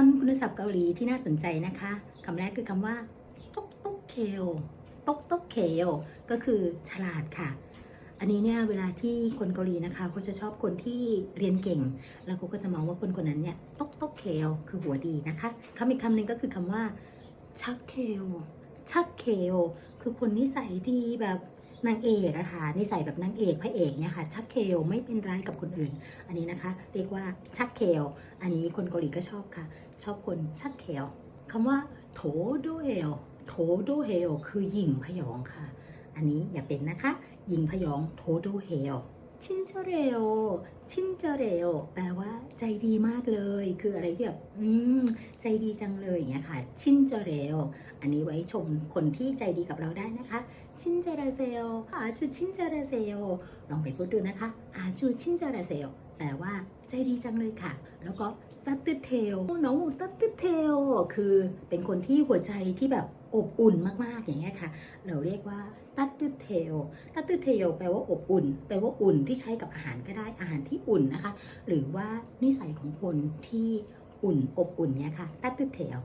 คำคุณศัพท์เกาหลีที่น่าสนใจนะคะคำแรกคือคำว่าต๊กต๊กเคลต๊กต๊กเคลก็คือฉลาดค่ะ อันนี้เนี่ยเวลาที่คนเกาหลีนะคะเขาจะชอบคนที่เรียนเก่ง แล้วเขาก็จะมองว่าคนคนนั้นเนี่ยต๊กต๊กเคลคือหัวดีนะคะคำอีกคำหนึ่งก็คือคำว่าชักเคลชักเคลคือคนนิสัยดีแบบ นางเอกนะคะนิสัยแบบนางเอกพระเอกเนี่ยค่ะ ชักเคลไม่เป็นร้ายกับคนอื่น อันนี้นะคะ เรียกว่าชักเคลอันนี้คนเกาหลีก็ชอบค่ะ ชอบคนชักเคลคำว่า โถโดเฮลโถโดเฮลคือหญิงพยองค่ะ อันนี้อย่าเป็นนะคะ หญิงพยองโถโดเฮล ชินเจเรลชินเจเรลแปลว่า ใจดีมากเลย คืออะไรที่แบบอืมใจดีจังเลยอย่างเงี้ยค่ะชินเจเรลอันนี้ไว้ชมคนที่ใจดีกับเราได้นะคะชินเจเรเซลอาจูชินเจเรเซลลองไปพูดดูนะคะอาจูชินเจเรเซลแปลว่าใจดีจังเลยค่ะ แล้วก็ ตัตตึเทลน้องตัตติเทลคือเป็นคนที่หัวใจที่แบบอบอุ่นมากๆอย่างเงี้ยค่ะ เราเรียกว่าตัตติเทลตัตติเทลแปลว่าอบอุ่น แปลว่าอุ่นที่ใช้กับอาหารก็ได้อาหารที่อุ่นนะคะ หรือว่านิสัยของคนที่อุ่นอบอุ่นเนี่ยค่ะตัตติเทล